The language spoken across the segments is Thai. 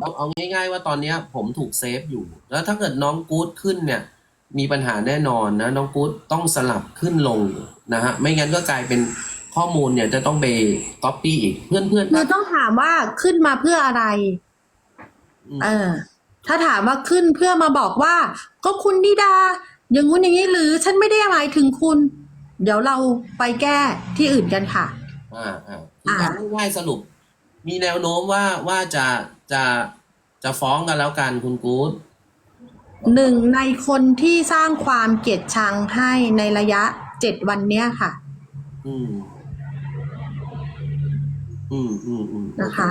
เอาเอาง่าย ๆ ว่าตอนเนี้ย ผมถูกเซฟอยู่ แล้วถ้าเกิดน้องกู๊ดขึ้นเนี่ย มีปัญหาแน่นอนนะ น้องกู๊ดต้องสลับขึ้นลงนะฮะ ไม่งั้นก็กลายเป็นข้อมูลเนี่ยจะต้องไปก๊อปปี้อีกเพื่อนเพื่อนๆคือต้องถามว่าขึ้นมาเพื่ออะไรอืมเออ ถ้าถามว่าขึ้นเพื่อมาบอกว่า ก็คุณนิดา อย่างงู้นอย่างนี้หรือฉันไม่ได้หมายถึงคุณ เดี๋ยวเราไปแก้ที่อื่นกันค่ะ อ่าอ่าอ่าคือง่ายๆสรุป มีแนวโน้มว่าว่าจะ จะจะฟ้องกันแล้วกันคุณกู๊ดหนึ่งในคนที่สร้างความเกลียดชังให้ในระยะเจ็ดวันเนี้ยค่ะ อืม อืมอืมอืมนะคะ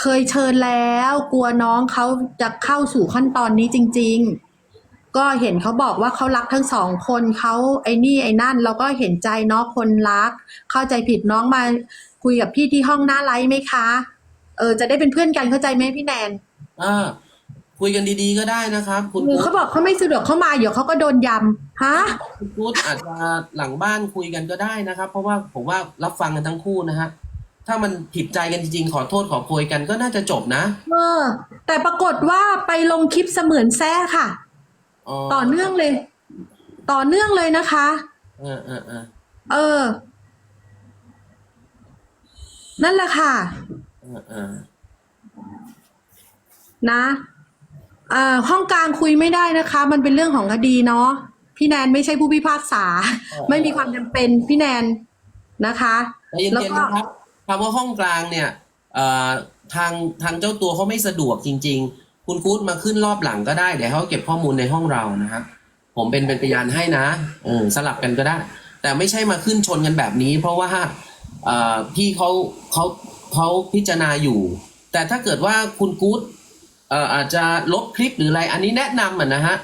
เคยเชิญแล้ว กลัวน้องเขาจะเข้าสู่ขั้นตอนนี้จริง ๆ ก็เห็นเขาบอกว่าเขารักทั้งสองคนเขาไอ้นี่ไอ้นั่น เราก็เห็นใจเนาะคนรัก เข้าใจผิดน้องมาคุยกับพี่ที่ห้องหน้าไลฟ์ไหมคะ เออจะได้เป็นเพื่อนกันเข้าใจไหมพี่แนนอ่าคุยกันดีๆก็ได้นะครับ คุณหรือกู๊เขาดบอกเขาไม่สะดวกเข้ามาเดี๋ยวเขาก็โดนยำฮะคุณกู๊ดอาจจะหลังบ้านคุยกันก็ได้นะครับ เพราะว่าผมว่ารับฟังกันทั้งคู่นะฮะถ้ามันผิดใจกันจริงๆ ขอโทษขอโพยกันก็น่าจะจบนะเออ แต่ปรากฏว่าไปลงคลิปเสมือนแซ่ค่ะ ต่อเนื่องเลย ต่อเนื่องเลยนะคะ เออเออเออเออ นั่นแหละค่ะเออเออ นะเอ่อห้องกลางคุยไม่ได้นะคะ มันเป็นเรื่องของคดีเนาะพี่แนนไม่ใช่ผู้พิพากษา ไม่มีความจำเป็นพี่แนนนะคะใจเย็แล้วนๆก็นะครับคำว่าห้องกลางเนี่ยเอ่อทางทางเจ้าตัวเขาไม่สะดวกจริง ๆ คุณกู๊ดมาขึ้นรอบหลังก็ได้เดี๋ยวเขาเก็บข้อมูลในห้องเรานะครับผมเป็นเป็นพยานให้นะเออสลับกันก็ได้ แต่ไม่ใช่มาขึ้นชนกันแบบนี้ เพราะว่าเอ่อพี่เขาเขา เขาพิจารณาอยู่ แต่ถ้าเกิดว่าคุณกู๊ดเอ่ออาจจะลบคลิปหรืออะไร อันนี้แนะนำอะนะฮะ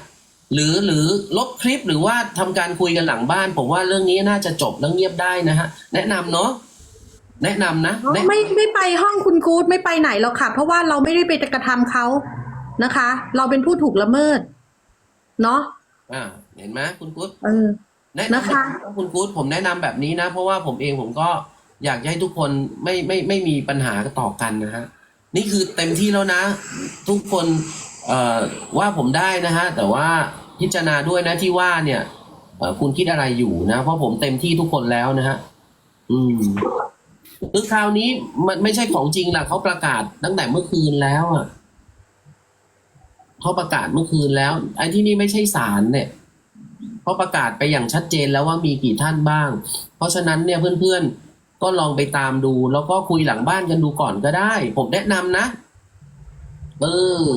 หรือหรือลบคลิปหรือว่าทำการคุยกันหลังบ้าน ผมว่าเรื่องนี้น่าจะจบแล้วเงียบได้นะฮะ แนะนำเนาะแนะนำนะแนะไม่ไม่ไปห้องคุณกู๊ดไม่ไปไหนหรอกค่ะ เพราะว่าเราไม่ได้ไปกระทำเขานะคะ เราเป็นผู้ถูกละเมิด เนาะอ่าเห็นไหมคุณกุ๊ดเออแนะนะคะนำคุณกุ๊ดผมแนะนำแบบนี้นะ เพราะว่าผมเองผมก็ อยากให้ทุกคนไม่ไม่ไม่มีปัญหาต่อกันนะฮะนี่คือเต็มที่แล้วนะ ทุกคนเอ่อว่าผมได้นะฮะแต่ว่าพิจารณาด้วยนะที่ว่าเนี่ยคุณคิดอะไรอยู่นะ เพราะผมเต็มที่ทุกคนแล้วนะฮะอืมคือคราวนี้มันไม่ใช่ของจริงล่ะเขาประกาศตั้งแต่เมื่อคืนแล้วอะเขาประกาศเมื่อคืนแล้ว ไอ้ที่นี่ไม่ใช่ศาลเนี่ยเพราะประกาศไปอย่างชัดเจนแล้วว่ามีกี่ท่านบ้าง เพราะฉะนั้นเนี่ยเพื่อนๆ ก็ลองไปตามดู แล้วก็คุยหลังบ้านกันดูก่อนก็ได้ ผมแนะนำนะ เออ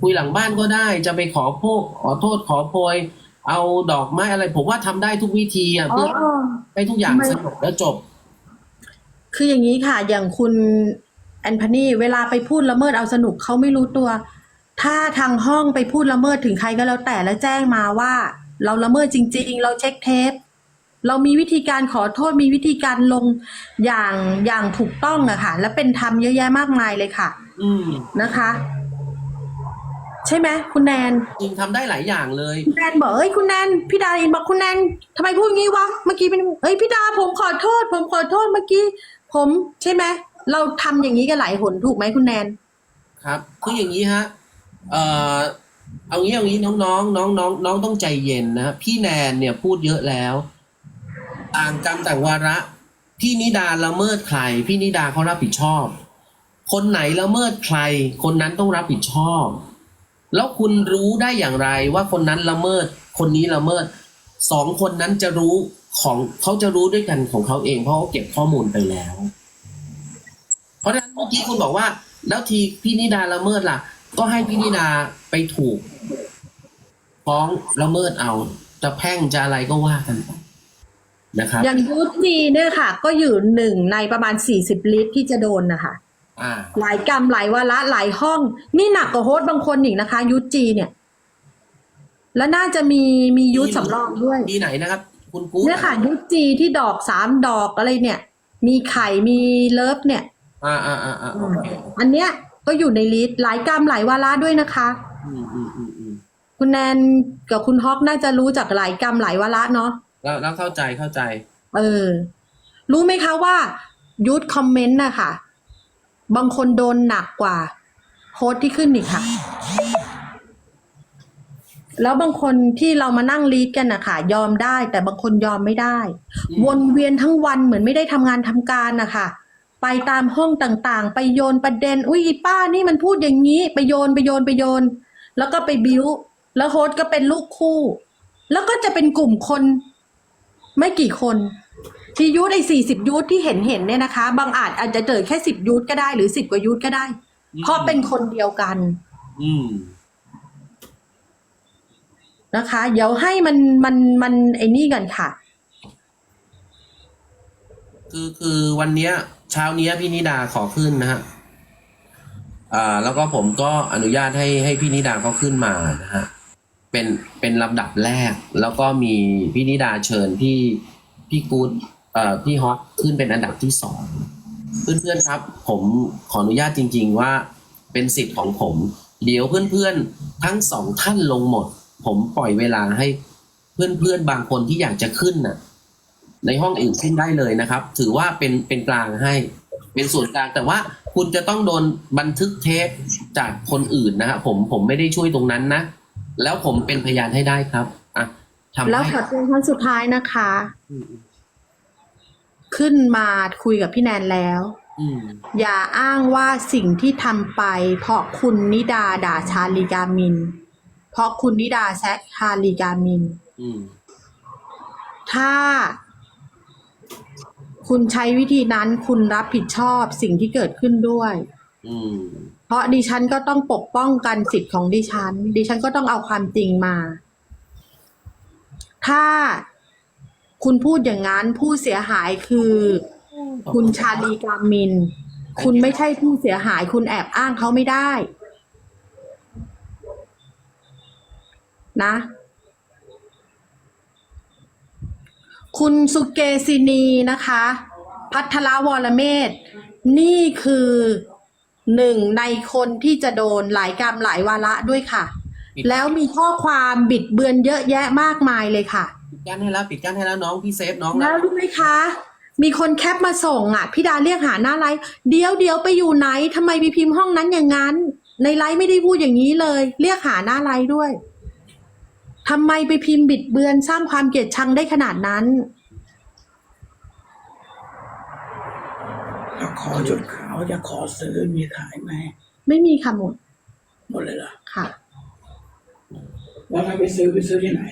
คุยหลังบ้านก็ได้ จะไปขอโพกขอโทษขอโพย เอาดอกไม้อะไร ผมว่าทำได้ทุกวิธีอะอ๋เพื่ออให้ทุกอย่างไม่สงบแล้วจบ คืออย่างนี้ค่ะ อย่างคุณแอนพานีเวลาไปพูดละเมิดเอาสนุกเขาไม่รู้ตัว ถ้าทางห้องไปพูดละเมิดถึงใครก็แล้วแต่แล้วแจ้งมาว่า เราละเมิดจริง ๆ เราเช็คเทป เรามีวิธีการขอโทษมีวิธีการลงอย่างอย่างถูกต้องอะค่ะ และเป็นธรรมเยอะแยะมากมายเลยค่ะ อืมนะคะ ใช่ไหมคุณแนนจริงทำได้หลายอย่างเลย คุณแนนบอกเอ้ยคุณแนนพี่ดาอินบอกคุณแนนทำไมพูดงี้วะเมื่อกี้เป็นเอ้ยพี่ดาผมขอโทษ ผมขอโทษเมื่อกี้ ผมใช่ไหมเราทำอย่างนี้กันหลายหนถูกไหมคุณแนน ครับ คืออย่างนี้ฮะ เอ่อ เอางี้เอางี้น้องๆน้องน้องน้องต้องใจเย็นนะพี่แนนเนี่ยพูดเยอะแล้ว ต่างกรรมต่างวาระ พี่นิดาละเมิดใคร พี่นิดาเขารับผิดชอบ คนไหนละเมิดใคร คนนั้นต้องรับผิดชอบ แล้วคุณรู้ได้อย่างไรว่าคนนั้นละเมิด คนนี้ละเมิดสองคนนั้นจะรู้ของเขาจะรู้ด้วยกันของเขาเองเพราะเขาเก็บข้อมูลไปแล้ว เพราะฉะนั้นเมื่อกี้คุณบอกว่า แล้วทีพี่นิดาละเมิดล่ะ ก็ให้พี่นิดาไปถูกฟ้องละเมิดเอา จะแพ่งจะอะไรก็ว่ากันไป นะครับ อย่างยูจีเนี่ยค่ะ ก็อยู่หนึ่งในประมาณสี่สิบลิตรที่จะโดนนะคะอ่าหลายกรรมหลายวาระหลายห้อง นี่หนักกว่าโฮสต์บางคนอีกนะคะยูจีเนี่ย แล้วน่าจะมีมียูทสำรองด้วยที่ไหนนะครับ คุณกู๊ดเนี่ยค่ะยูจีที่ดอกสามดอกอะไรเนี่ย มีไข่มีเลิฟเนี่ย อ่าอ่าอ่าอ่าโอเคอันเนี้ยก็อยู่ในลิสต์หลายกรรมหลายวาระด้วยนะคะอืมอืมอืมอืมคุณแนนกับคุณฮอกน่าจะรู้จักหลายกรรมหลายวาระเนาะ แล้วแล้วเข้าใจเข้าใจ เออ รู้ไหมคะว่ายูทคอมเมนต์นะคะบางคนโดนหนักกว่าโฮสต์ที่ขึ้นอีกค่ะ แล้วบางคนที่เรามานั่งลีดกันนะคะยอมได้ แต่บางคนยอมไม่ได้ อืม วนเวียนทั้งวันเหมือนไม่ได้ทำงานทำการนะคะไปตามห้องต่างๆ ไปโยนประเด็น อุ้ยอีป้านี่มันพูดอย่างนี้ ไปโยนไปโยนไปโยน แล้วก็ไปบิ้ว แล้วโฮสต์ก็เป็นลูกคู่ แล้วก็จะเป็นกลุ่มคน ไม่กี่คนที่ยูทไอ้สี่สิบยูทที่เห็นเห็นเนี่ยนะคะ บางอาจอาจจะเจอแค่สิบยูทก็ได้หรือสิบกว่ายูทก็ได้ เพราะเป็นคนเดียวกัน อืมนะคะ เดี๋ยวให้มันมันมันไอ้นี่กันค่ะ คือคือวันเนี้ย เช้าเนี้ยพี่นิดาขอขึ้นนะฮะอ่า แล้วก็ผมก็อนุญาตให้ให้พี่นิดาก็ขึ้นมานะฮะ เป็นเป็นลำดับแรก แล้วก็มีพี่นิดาเชิญพี่พี่กู๊ดเอ่อพี่ฮอตขึ้นเป็นอันดับที่สองเพื่อนๆครับ ผมขออนุญาตจริง ๆ ว่าเป็นสิทธิ์ของผม เดี๋ยวเพื่อนๆทั้งสองท่านลงหมด ผมปล่อยเวลาให้เพื่อนๆบางคนที่อยากจะขึ้นน่ะ ในห้องอื่นขึ้นได้เลยนะครับ ถือว่าเป็นเป็นกลางให้ เป็นส่วนกลางแต่ว่าคุณจะต้องโดนบันทึกเทปจากคนอื่นนะฮะผมผมไม่ได้ช่วยตรงนั้นนะ แล้วผมเป็นพยานให้ได้ครับอะทำแล้วให้ขอเตือนครั้งสุดท้ายนะคะ อืมขึ้นมาคุยกับพี่แนนแล้ว อืมอย่าอ้างว่าสิ่งที่ทำไป เพราะคุณนิดาด่าชาลีกามิน เพราะคุณนิดาแซะชาลีกามิน อืมถ้า คุณใช้วิธีนั้นคุณรับผิดชอบสิ่งที่เกิดขึ้นด้วย อืมเพ ราะดิฉันก็ต้องปกป้องกันสิทธิ์ของดิฉัน ดิฉันก็ต้องเอาความจริงมา ถ้าคุณพูดอย่างนั้นผู้เสียหายคือ คุณชาลีกามิน คุณไม่ใช่ผู้เสียหาย คุณแอบอ้างเขาไม่ได้ นะ คุณสุเกศินีนะคะ พัทรวรเมธนี่คือ หนึ่งในคนที่จะโดนหลายกรรมหลายวาระด้วยค่ะปิดแล้วมีข้อความบิดเบือนเยอะแยะมากมายเลยค่ะปิดกั้นให้แล้วปิดกั้นให้แล้วน้องพี่เซฟน้องแล้แล้ววรู้ไหมคะ มีคนแคปมาส่งอะพี่ดาเรียกหาหน้าไลฟ์เดี๋ยวเดี๋ยวไปอยู่ไหนทำไมไปพิมพ์ห้องนั้นอย่างนั้น ในไลฟ์ไม่ได้พูดอย่างนี้เลย เรียกหาหน้าไลฟ์ด้วยทำไมไปพิมพ์บิดเบือนสร้างความเกลียดชังได้ขนาดนั้น จะ ขอจุดขาวจะขอซื้อมีขายไหมไม่มีค่ะหมด หมดเลยเหรอค่ะ แล้วถ้าไปซื้อไปซื้อที่ไหน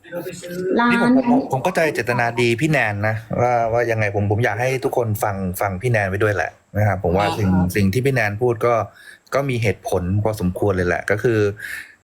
ให้เราไปซื้อร้านี่ผมนผมผมเข้าใจเจตนาดีพี่แนนนะว่าว่ายังไงผมผมอยากให้ทุกคนฟังฟังพี่แนนไปด้วยแหละนะครับผมว่าอ่าสิ่งสิ่งที่พี่แนนพูดก็ก็มีเหตุผลพอสมควรเลยแหละ ก็คือ